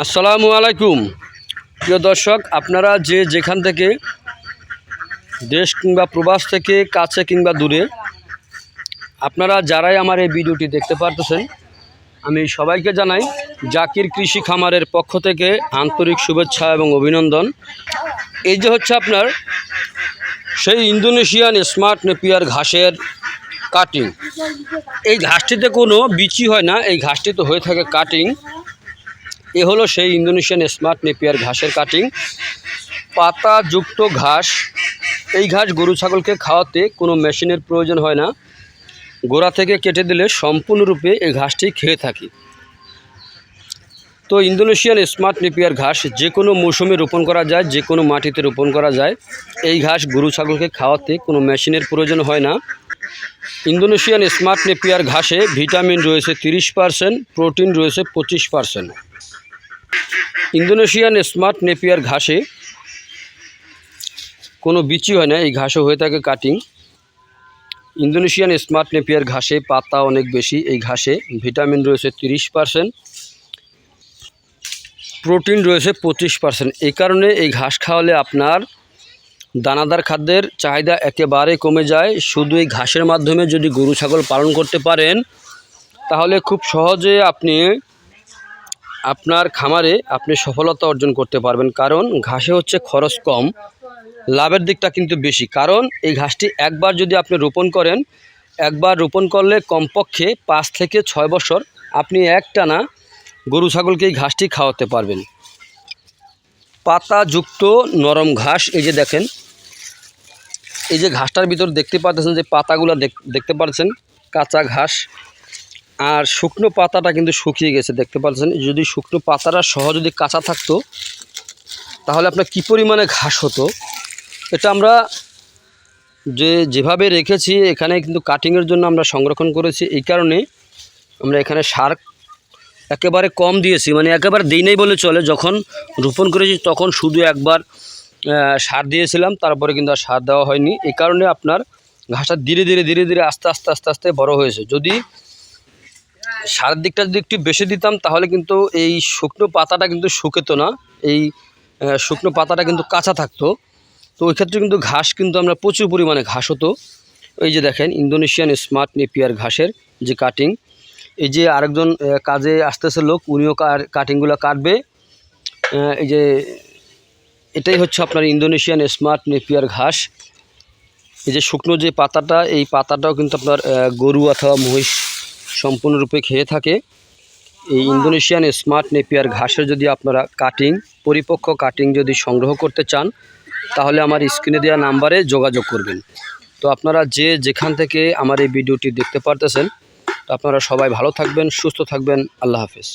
আসসালামু আলাইকুম। প্রিয় দর্শক, আপনারা যে যেখান থেকে দেশ কিংবা প্রবাস থেকে কাছে কিংবা দূরে, আপনারা যারাই আমার এই ভিডিওটি দেখতে পারতেছেন, আমি সবাইকে জানাই জাকির কৃষি খামারের পক্ষ থেকে আন্তরিক শুভেচ্ছা এবং অভিনন্দন। এই যে হচ্ছে আপনার সেই ইন্দোনেশিয়ান স্মার্ট নেপিয়ার ঘাসের কাটিং। এই ঘাসটিতে কোনো বিচি হয় না, এই ঘাসটিতে হয়ে থাকে কাটিং। এ হলো সেই ইন্দোনেশিয়ান স্মার্ট নেপিয়ার ঘাসের কাটিং। পাতাযুক্ত ঘাস। এই ঘাস গরু ছাগলকে খাওয়াতে কোনো মেশিনের প্রয়োজন হয় না। গোড়া থেকে কেটে দিলে সম্পূর্ণরূপে এই ঘাসটি খেয়ে থাকি। তো ইন্দোনেশিয়ান স্মার্ট নেপিয়ার ঘাস যে কোনো মৌসুমে রোপণ করা যায়, যে কোনো মাটিতে রোপণ করা যায়। এই ঘাস গরু ছাগলকে খাওয়াতে কোনো মেশিনের প্রয়োজন হয় না। ইন্দোনেশিয়ান স্মার্ট নেপিয়ার ঘাসে ভিটামিন রয়েছে তিরিশ পার্সেন্ট, প্রোটিন রয়েছে পঁচিশ পার্সেন্ট। ইন্দোনেশিয়ান স্মার্ট নেপিয়ার ঘাসে কোনো বিচি হয় না, এই ঘাসও হয়ে থাকে কাটিং। ইন্দোনেশিয়ান স্মার্ট নেপিয়ার ঘাসে পাতা অনেক বেশি, এই ঘাসে ভিটামিন রয়েছে তিরিশ পার্সেন্ট, প্রোটিন রয়েছে পঁচিশ পার্সেন্ট। এই কারণে এই ঘাস খাওয়ালে আপনার দানাদার খাদ্যের চাহিদা একেবারে কমে যায়। শুধু এই ঘাসের মাধ্যমে যদি গরু, ছাগল পালন করতে পারেন, তাহলে খুব সহজে আপনি আপনার খামারে আপনি সফলতা অর্জন করতে পারবেন, কারণ ঘাসে হচ্ছে খরচ কম, লাভের দিকটা কিন্তু বেশি। কারণ এই ঘাসটি একবার যদি আপনি রোপণ করেন, একবার রোপণ করলে কমপক্ষে পাঁচ থেকে ছয় বছর আপনি একটানা গরু, ছাগলকে এই ঘাসটি খাওয়াতে পারবেন। পাতাযুক্ত নরম ঘাস, এই যে দেখেন, এই যে ঘাসটার ভিতর দেখতে পাচ্ছেন যে পাতাগুলো দেখ- দেখতে পাচ্ছেন, কাঁচা ঘাস। আর শুকনো পাতাটা কিন্তু শুকিয়ে গেছে, দেখতে পাচ্ছেন? যদি শুকনো পাতাটা সহ যদি কাঁচা থাকতো, তাহলে আপনার কী পরিমাণে ঘাস হতো? এটা আমরা যে যেভাবে রেখেছি, এখানে কিন্তু কাটিংয়ের জন্য আমরা সংরক্ষণ করেছি। এই কারণে আমরা এখানে সার একেবারে কম দিয়েছি মানে একেবারে দিই নাই বলে চলে। যখন রোপণ করেছি, তখন শুধু একবার সার দিয়েছিলাম, তারপরে কিন্তু আর সার দেওয়া হয়নি। এই কারণে আপনার ঘাসটা ধীরে ধীরে ধীরে ধীরে আস্তে আস্তে আস্তে আস্তে বড় হয়েছে। যদি সারের দিকটা যদি একটু বেশি দিতাম, তাহলে কিন্তু এই শুকনো পাতাটা কিন্তু শুকেতো না। এই শুকনো পাতাটা কিন্তু কাঁচা থাকতো। তো ওই ক্ষেত্রে কিন্তু ঘাস কিন্তু আমরা প্রচুর পরিমাণে ঘাস হতো। এই যে দেখেন, ইন্দোনেশিয়ান স্মার্ট নেপিয়ার ঘাসের যে কাটিং এই যে আরেকজন কাজে আসতেছে লোক, উনিও কাটিংগুলো কাটবে। এই যে এটাই হচ্ছে আপনার ইন্দোনেশিয়ান স্মার্ট নেপিয়ার ঘাস। এই যে শুকনো যে পাতাটা, এই পাতাটাও কিন্তু আপনার গরু অথবা মহিষ সম্পূর্ণরূপে খেয়ে থাকে। এই ইন্দোনেশিয়ান স্মার্ট নেপিয়ার ঘাসের যদি আপনারা কাটিং পরিপক্ক কাটিং যদি সংগ্রহ করতে চান তাহলে আমার স্ক্রিনে দেওয়া নাম্বারে যোগাযোগ করবেন। তো আপনারা যে যেখান থেকে আমার এই ভিডিওটি দেখতে পারতেছেন আপনারা সবাই ভালো থাকবেন সুস্থ থাকবেন আল্লাহ হাফেজ।